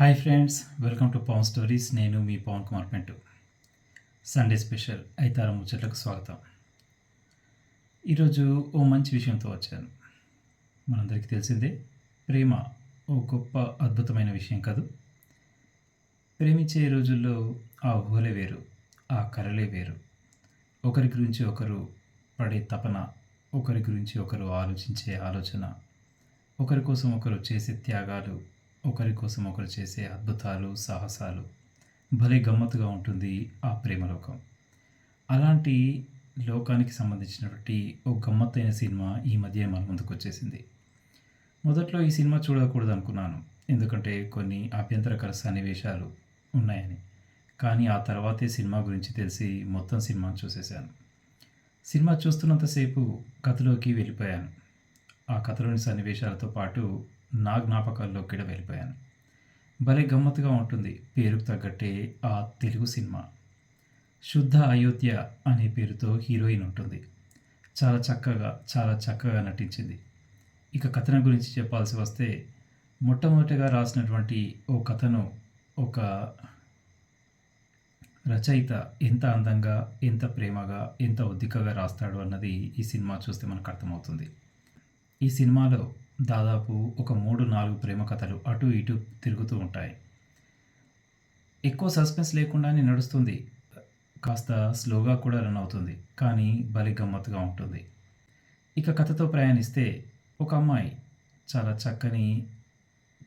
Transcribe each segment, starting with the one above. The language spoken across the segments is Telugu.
Hi friends welcome to Pavan stories. నేను మీ పవన్ కుమార్ పెంటు. సండే స్పెషల్ ఐతార ముచ్చట్లకు స్వాగతం. ఈరోజు ఓ మంచి విషయంతో వచ్చాను. మనందరికీ తెలిసిందే ప్రేమ ఓ గొప్ప అద్భుతమైన విషయం కాదు. ప్రేమించే రోజుల్లో ఆ ఊహలే వేరు ఆ కరలే వేరు. ఒకరి గురించి ఒకరు పడే తపన ఒకరి గురించి ఒకరు ఆలోచించే ఆలోచన ఒకరి కోసం ఒకరు చేసే త్యాగాలు ఒకరి కోసం ఒకరు చేసే అద్భుతాలు సాహసాలు భలే గమ్మత్తుగా ఉంటుంది ఆ ప్రేమలోకం. అలాంటి లోకానికి సంబంధించినటువంటి ఓ గమ్మత్తైన సినిమా ఈ మధ్య మన ముందుకు వచ్చేసింది. మొదట్లో ఈ సినిమా చూడకూడదు అనుకున్నాను ఎందుకంటే కొన్ని అభ్యంతరకర సన్నివేశాలు ఉన్నాయని. కానీ ఆ తర్వాతే సినిమా గురించి తెలిసి మొత్తం సినిమా చూసేశాను. సినిమా చూస్తున్నంతసేపు కథలోకి వెళ్ళిపోయాను. ఆ కథలోని సన్నివేశాలతో పాటు నా జ్ఞాపకాల్లో కూడా వెళ్ళిపోయాను. భలే గమ్మత్తుగా ఉంటుంది పేరుకు తగ్గట్టే ఆ తెలుగు సినిమా. శుద్ధ అయోధ్య అనే పేరుతో హీరోయిన్ ఉంటుంది. చాలా చక్కగా చాలా చక్కగా నటించింది. ఇక కథన గురించి చెప్పాల్సి వస్తే మొట్టమొదటిగా రాసినటువంటి ఓ కథను ఒక రచయిత ఎంత అందంగా ఎంత ప్రేమగా ఎంత ఉద్దికగా రాస్తాడు అన్నది ఈ సినిమా చూస్తే మనకు అర్థమవుతుంది. ఈ సినిమాలో దాదాపు ఒక మూడు నాలుగు ప్రేమ కథలు అటు ఇటు తిరుగుతూ ఉంటాయి. ఎక్కువ సస్పెన్స్ లేకుండానే నడుస్తుంది. కాస్త స్లోగా కూడా రన్ అవుతుంది. కానీ బలి గమ్మత్తుగా ఉంటుంది. ఇక కథతో ప్రయాణిస్తే ఒక అమ్మాయి చాలా చక్కని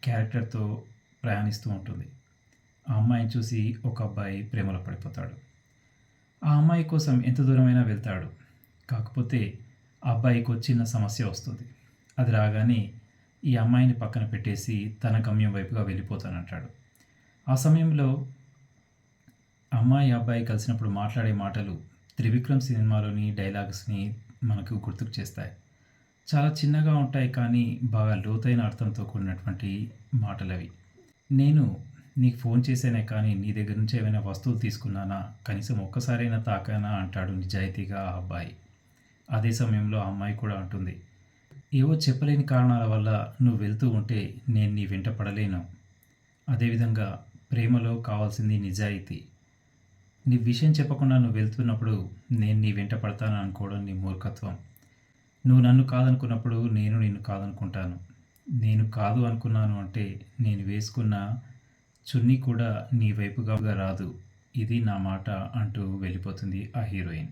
క్యారెక్టర్తో ప్రయాణిస్తూ ఉంటుంది. ఆ అమ్మాయిని చూసి ఒక అబ్బాయి ప్రేమలో పడిపోతాడు. ఆ అమ్మాయి కోసం ఎంత దూరమైనా వెళ్తాడు. కాకపోతే ఆ అబ్బాయికి చిన్న సమస్య వస్తుంది. అది రాగానే ఈ అమ్మాయిని పక్కన పెట్టేసి తన గమ్యం వైపుగా వెళ్ళిపోతానంటాడు. ఆ సమయంలో అమ్మాయి అబ్బాయి కలిసినప్పుడు మాట్లాడే మాటలు త్రివిక్రమ్ సినిమాలోని డైలాగ్స్ని మనకు గుర్తుకు చేస్తాయి. చాలా చిన్నగా ఉంటాయి కానీ బాగా లోతైన అర్థంతో కూడినటువంటి మాటలు అవి నేను నీకు ఫోన్ చేశానే కానీ నీ దగ్గర నుంచి ఏమైనా వస్తువులు తీసుకున్నానా? కనీసం ఒక్కసారైనా తాకానా? అంటాడు నిజాయితీగా ఆ అబ్బాయి. అదే సమయంలో ఆ అమ్మాయి కూడా అంటుంది. ఏవో చెప్పలేని కారణాల వల్ల నువ్వు వెళ్తూ ఉంటే నేను నీ వెంట పడలేను. అదేవిధంగా ప్రేమలో కావాల్సింది నిజాయితీ. నీ విషయం చెప్పకుండా నువ్వు వెళ్తున్నప్పుడు నేను నీ వెంట పడతాను అనుకోవడం నీ మూర్ఖత్వం. నువ్వు నన్ను కాదనుకున్నప్పుడు నేను నిన్ను కాదనుకుంటాను. నేను కాదు అనుకున్నాను అంటే నేను వేసుకున్న చున్నీ కూడా నీ వైపుగా రాదు. ఇది నా మాట అంటూ వెళ్ళిపోతుంది ఆ హీరోయిన్.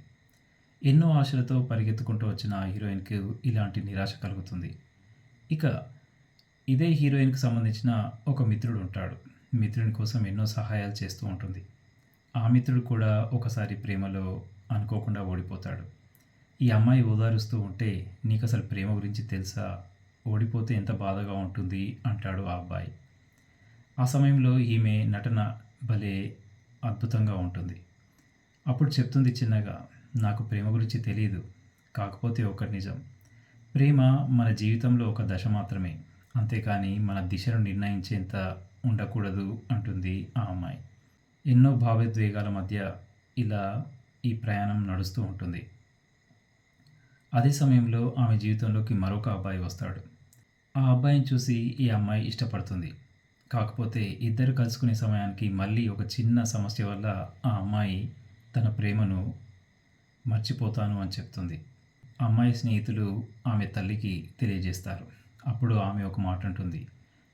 ఎన్నో ఆశలతో పరిగెత్తుకుంటూ వచ్చిన ఆ హీరోయిన్కి ఇలాంటి నిరాశ కలుగుతుంది. ఇక ఇదే హీరోయిన్కి సంబంధించిన ఒక మిత్రుడు ఉంటాడు. మిత్రుని కోసం ఎన్నో సహాయాలు చేస్తూ ఉంటుంది. ఆ మిత్రుడు కూడా ఒకసారి ప్రేమలో అనుకోకుండా ఓడిపోతాడు. ఈ అమ్మాయి ఓదారుస్తూ ఉంటే నీకు అసలు ప్రేమ గురించి తెలుసా? ఓడిపోతే ఎంత బాధగా ఉంటుంది అంటాడు ఆ అబ్బాయి. ఆ సమయంలో ఈమె నటన భలే అద్భుతంగా ఉంటుంది. అప్పుడు చెప్తుంది చిన్నగా నాకు ప్రేమ గురించి తెలియదు కాకపోతే ఒకటి నిజం. ప్రేమ మన జీవితంలో ఒక దశ మాత్రమే. అంతేకాని మన దిశను నిర్ణయించేంత ఉండకూడదు అంటుంది ఆ అమ్మాయి. ఎన్నో భావోద్వేగాల మధ్య ఇలా ఈ ప్రయాణం నడుస్తూ ఉంటుంది. అదే సమయంలో ఆమె జీవితంలోకి మరొక అబ్బాయి వస్తాడు. ఆ అబ్బాయిని చూసి ఈ అమ్మాయి ఇష్టపడుతుంది. కాకపోతే ఇద్దరు కలుసుకునే సమయానికి మళ్ళీ ఒక చిన్న సమస్య వల్ల ఆ అమ్మాయి తన ప్రేమను మర్చిపోతాను అని చెప్తుంది. అమ్మాయి స్నేహితులు ఆమె తల్లికి తెలియజేస్తారు. అప్పుడు ఆమె ఒక మాట అంటుంది.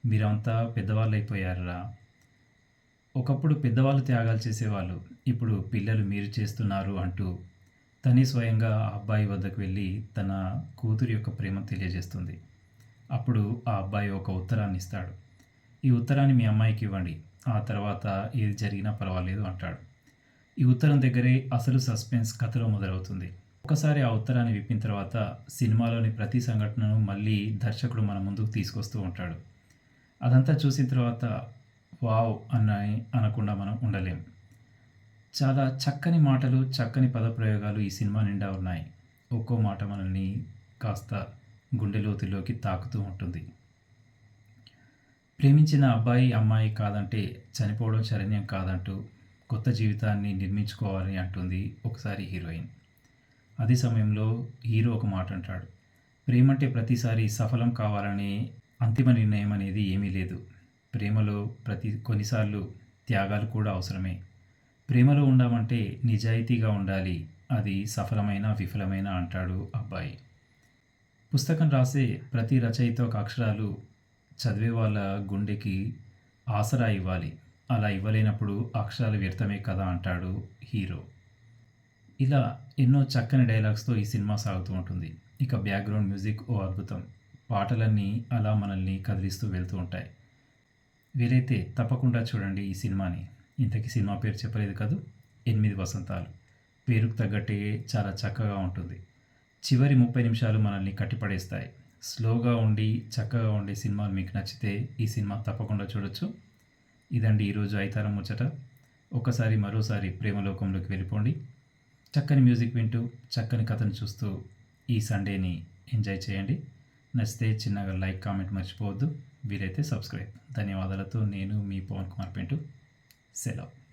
మీరంతా పెద్దవాళ్ళు అయిపోయారా ఒకప్పుడు పెద్దవాళ్ళు త్యాగాలు చేసేవాళ్ళు. ఇప్పుడు పిల్లలు మీరు చేస్తున్నారు అంటూ తనే స్వయంగా ఆ అబ్బాయి వద్దకు వెళ్ళి తన కూతురి యొక్క ప్రేమ తెలియజేస్తుంది. అప్పుడు ఆ అబ్బాయి ఒక ఉత్తరాన్ని ఇస్తాడు. ఈ ఉత్తరాన్ని మీ అమ్మాయికి ఇవ్వండి. ఆ తర్వాత ఏది జరిగినా పర్వాలేదు అంటాడు. ఈ ఉత్తరం దగ్గరే అసలు సస్పెన్స్ కథలో మొదలవుతుంది. ఒకసారి ఆ ఉత్తరాన్ని విప్పిన తర్వాత సినిమాలోని ప్రతి సంఘటనను మళ్ళీ దర్శకుడు మన ముందుకు తీసుకొస్తూ ఉంటాడు. అదంతా చూసిన తర్వాత వావ్ అన్న అనకుండా మనం ఉండలేం. చాలా చక్కని మాటలు చక్కని పదప్రయోగాలు ఈ సినిమా నిండా ఉన్నాయి. ఒక్కో మాట మనల్ని కాస్త గుండెలోతుల్లోకి తాకుతూ ఉంటుంది. ప్రేమించిన అబ్బాయి అమ్మాయి కాదంటే చనిపోవడం శరణ్యం కాదంటూ కొత్త జీవితాన్ని నిర్మించుకోవాలని అంటుంది ఒకసారి హీరోయిన్. అదే సమయంలో హీరో ఒక మాట అంటాడు. ప్రేమంటే ప్రతిసారి సఫలం కావాలనే అంతిమ నిర్ణయం అనేది ఏమీ లేదు. ప్రేమలో ప్రతి కొన్నిసార్లు త్యాగాలు కూడా అవసరమే. ప్రేమలో ఉండామంటే నిజాయితీగా ఉండాలి. అది సఫలమైన విఫలమైన అంటాడు అబ్బాయి. పుస్తకం రాసే ప్రతి రచయిత ఒక అక్షరాలు చదివే వాళ్ళ గుండెకి ఆసరా ఇవ్వాలి. అలా ఇవ్వలేనప్పుడు అక్షరాలు వ్యర్థమే కదా అంటాడు హీరో. ఇలా ఎన్నో చక్కని డైలాగ్స్తో ఈ సినిమా సాగుతూ ఉంటుంది. ఇక బ్యాక్గ్రౌండ్ మ్యూజిక్ ఓ అద్భుతం. పాటలన్నీ అలా మనల్ని కదిలిస్తూ వెళ్తూ ఉంటాయి. వీలైతే తప్పకుండా చూడండి ఈ సినిమాని. ఇంతకీ సినిమా పేరు చెప్పలేదు కదూ? ఎనిమిది వసంతాలు. పేరుకు తగ్గట్టే చాలా చక్కగా ఉంటుంది. చివరి ముప్పై నిమిషాలు మనల్ని కట్టిపడేస్తాయి. స్లోగా ఉండి చక్కగా ఉండే సినిమాలు మీకు నచ్చితే ఈ సినిమా తప్పకుండా చూడొచ్చు. ఇదండి ఈరోజు ఐతారం ముచ్చట. ఒకసారి మరోసారి ప్రేమలోకంలోకి వెళ్ళిపోండి. చక్కని మ్యూజిక్ వింటూ చక్కని కథను చూస్తూ ఈ సండేని ఎంజాయ్ చేయండి. నచ్చితే చిన్నగా లైక్ కామెంట్ మర్చిపోవద్దు. వీలైతే సబ్స్క్రైబ్. ధన్యవాదాలతో నేను మీ పవన్ కుమార్ పెంటు. సెలవు.